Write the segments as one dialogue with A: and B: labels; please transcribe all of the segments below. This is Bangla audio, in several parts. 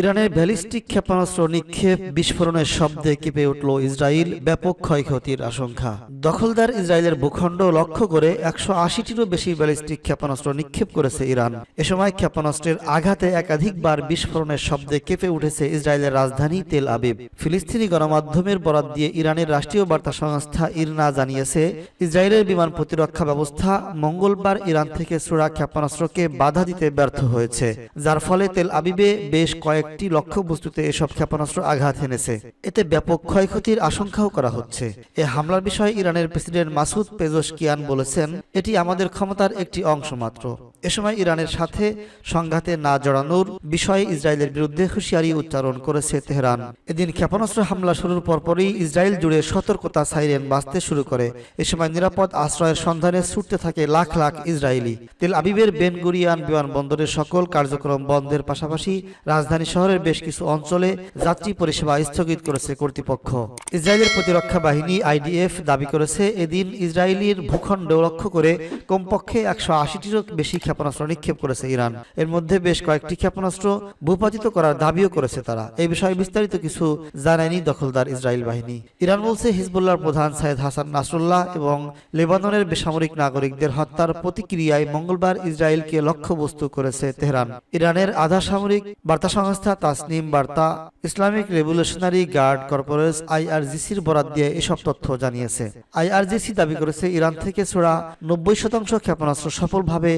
A: ইরানের ব্যালিস্টিক ক্ষেপণাস্ত্র নিক্ষেপ বিস্ফোরণের শব্দে কেঁপে উঠল ইসরায়েল ব্যাপক ক্ষয়ক্ষতির আশঙ্কা। দখলদার ইসরায়েলের ভূখণ্ড লক্ষ্য করে একশো আশিটিরও বেশি ব্যালিস্টিক ক্ষেপণাস্ত্র নিক্ষেপ করেছে ইরান। এ সময় ক্ষেপণাস্ত্রের আঘাতে একাধিকবার বিস্ফোরণের শব্দে কেঁপে উঠেছে ইসরায়েলের রাজধানী তেল আবিব। ফিলিস্তিনি গণমাধ্যমের বরাত দিয়ে ইরানের রাষ্ট্রীয় বার্তা সংস্থা ইরনা জানিয়েছে, ইসরায়েলের বিমান প্রতিরক্ষা ব্যবস্থা মঙ্গলবার ইরান থেকে ছোড়া ক্ষেপণাস্ত্রকে বাধা দিতে ব্যর্থ হয়েছে, যার ফলে তেল আবিবে বেশ কয়েকটি লক্ষ্যবস্তুতে এসব ক্ষেপণাস্ত্র আঘাত এনেছে। এতে ব্যাপক ক্ষয়ক্ষতির আশঙ্কাও করা হচ্ছে। এ হামলার বিষয়ে ইরানের প্রেসিডেন্ট মাসুদ পেজোস কিয়ান বলেছেন, এটি আমাদের ক্ষমতার একটি অংশ মাত্র। এ সময় ইরানের সাথে সংঘাতে না জড়ানোর বিষয়ে ইসরায়েলের বিরুদ্ধে হুঁশিয়ারি উচ্চারণ করেছে তেহরান। এদিন ক্ষেপণাস্ত্র হামলা শুরুর পরপরই ইসরায়েল জুড়ে সতর্কতা সাইরেন বাজতে শুরু করে। এ সময় নিরাপদ আশ্রয়ের সন্ধানে ছুটতে থাকে লাখ লাখ ইসরায়েলি। তেল আবিবের বেন গুরিয়ান বিমানবন্দরের সকল কার্যক্রম বন্ধের পাশাপাশি রাজধানী শহরের বেশ কিছু অঞ্চলে যাত্রী পরিষেবা স্থগিত করেছে কর্তৃপক্ষ। ইসরায়েলের প্রতিরক্ষা বাহিনী আইডিএফ দাবি করেছে, এদিন ইসরায়েলির ভূখণ্ড লক্ষ্য করে কমপক্ষে একশো আশিটিরও বেশি ক্ষেপণাস্ত্র নিক্ষেপ করেছে ইরান। এর মধ্যে বেশ কয়েকটি ক্ষেপণাস্ত্র ভূপাতিত করার দাবিও করেছে তারা। এই বিষয়ে বিস্তারিত কিছু জানায়নি দখলদার ইসরায়েল বাহিনী। ইরান বলছে, হিজবুল্লাহর প্রধান সাইদ হাসান নাসরুল্লাহ এবং লেবাননের বেসামরিক নাগরিকদের হত্যার প্রতিক্রিয়ায় মঙ্গলবার ইসরায়েলকে লক্ষ্যবস্তু করেছে তেহরান। ইরানের আধা সামরিক বার্তা সংস্থা তাসনিম বার্তা ইসলামিক রেভলিউশনারি গার্ড কর্পোরেস আইআরজিসির বরাত দিয়ে এসব তথ্য জানিয়েছে। আইআরজিসি দাবি করেছে, ইরান থেকে ছোড়া নব্বই শতাংশ ক্ষেপণাস্ত্র সফলভাবে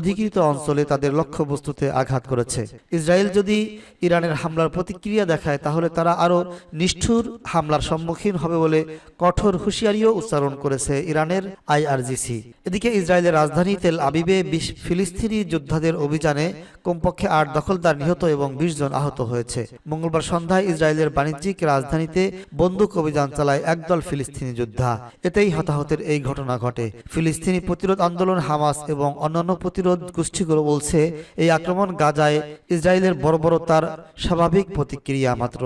A: অধিকৃত অঞ্চলে তাদের লক্ষ্যবস্তুতে আঘাত করেছে। ইসরায়েল যদি ইরানের হামলার প্রতিক্রিয়া দেখায়, তাহলে তারা আরও নিষ্ঠুর হামলার সম্মুখীন হবে বলে কঠোর হুঁশিয়ারিও উচ্চারণ করেছে ইরানের আইআরজিসি। এদিকে ইসরায়েলের রাজধানী তেল আবিবে ফিলিস্তিনি যোদ্ধাদের অভিযানে কমপক্ষে আট দখলদার নিহত এবং বিশ জন আহত হয়েছে। মঙ্গলবার সন্ধ্যায় ইসরায়েলের বাণিজ্যিক রাজধানীতে বন্দুক অভিযান চালায় একদল ফিলিস্তিনি যোদ্ধা। এতেই হতাহতের এই ঘটনা ঘটে। ফিলিস্তিনি প্রতিরোধ আন্দোলন হামাস এবং অন্যান্য প্রতিরোধ গোষ্ঠীগুলো বলছে, এই আক্রমণ গাজায় ইসরায়েলের বর্বরতার স্বাভাবিক প্রতিক্রিয়া মাত্র।